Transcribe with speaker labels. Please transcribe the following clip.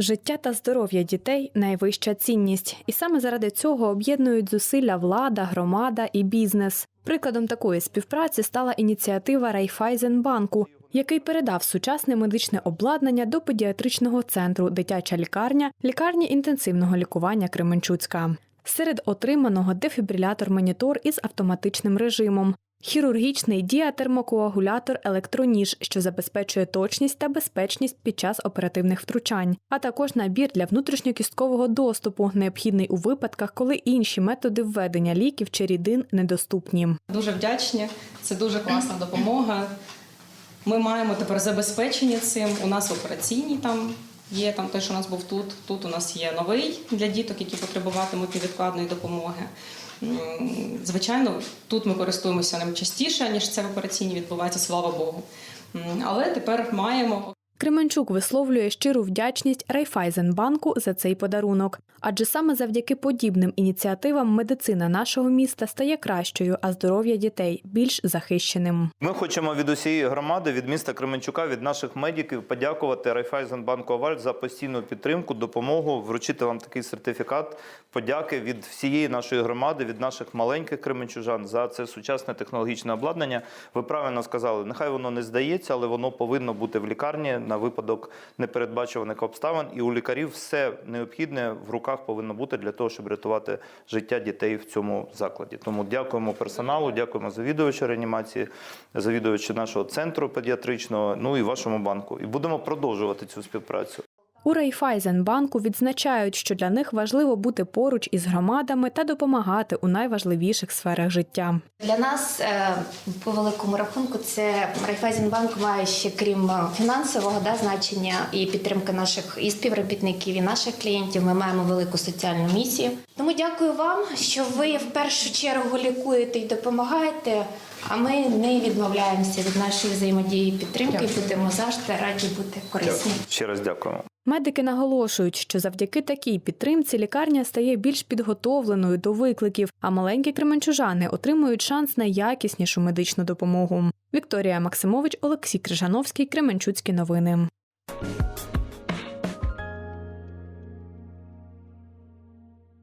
Speaker 1: Життя та здоров'я дітей найвища цінність, і саме заради цього об'єднують зусилля влада, громада і бізнес. Прикладом такої співпраці стала ініціатива Райфайзенбанку, який передав сучасне медичне обладнання до педіатричного центру дитяча лікарня лікарні інтенсивного лікування Кременчуцька. Серед отриманого дефібрилятор-монітор із автоматичним режимом, хірургічний діатермокоагулятор електроніж, що забезпечує точність та безпечність під час оперативних втручань, а також набір для внутрішньокісткового доступу, необхідний у випадках, коли інші методи введення ліків чи рідин недоступні.
Speaker 2: Дуже вдячні. Це дуже класна допомога. Ми маємо тепер забезпечені цим. У нас в операційній там є там те, що у нас був тут. Тут у нас є новий для діток, які потребуватимуть невідкладної допомоги. Звичайно, тут ми користуємося ним частіше, ніж це в операційній відбувається, слава Богу. Але тепер маємо.
Speaker 1: Кременчук висловлює щиру вдячність Райфайзенбанку за цей подарунок, адже саме завдяки подібним ініціативам медицина нашого міста стає кращою, а здоров'я дітей більш захищеним.
Speaker 3: Ми хочемо від усієї громади, від міста Кременчука, від наших медиків подякувати Райфайзенбанку Аваль за постійну підтримку, допомогу, вручити вам такий сертифікат подяки від всієї нашої громади, від наших маленьких кременчужан за це сучасне технологічне обладнання. Ви правильно сказали, нехай воно не здається, але воно повинно бути в лікарні на випадок непередбачуваних обставин. І у лікарів все необхідне в руках повинно бути для того, щоб рятувати життя дітей в цьому закладі. Тому дякуємо персоналу, дякуємо завідувачу реанімації, завідувачу нашого центру педіатричного, ну і вашому банку. І будемо продовжувати цю співпрацю.
Speaker 1: У Райфайзенбанку відзначають, що для них важливо бути поруч із громадами та допомагати у найважливіших сферах життя.
Speaker 4: Для нас е, по великому рахунку це Райфайзенбанк має ще крім е, фінансового да, значення і підтримки наших і співробітників, і наших клієнтів. Ми маємо велику соціальну місію. Тому дякую вам, що ви в першу чергу лікуєте і допомагаєте. А ми не відмовляємося від нашої взаємодії і підтримки. і Будемо завжди раді бути корисні.
Speaker 3: Ще раз дякуємо.
Speaker 1: Медики наголошують, що завдяки такій підтримці лікарня стає більш підготовленою до викликів, а маленькі кременчужани отримують шанс на якіснішу медичну допомогу. Вікторія Максимович, Олексій Крижановський, Кременчуцькі новини.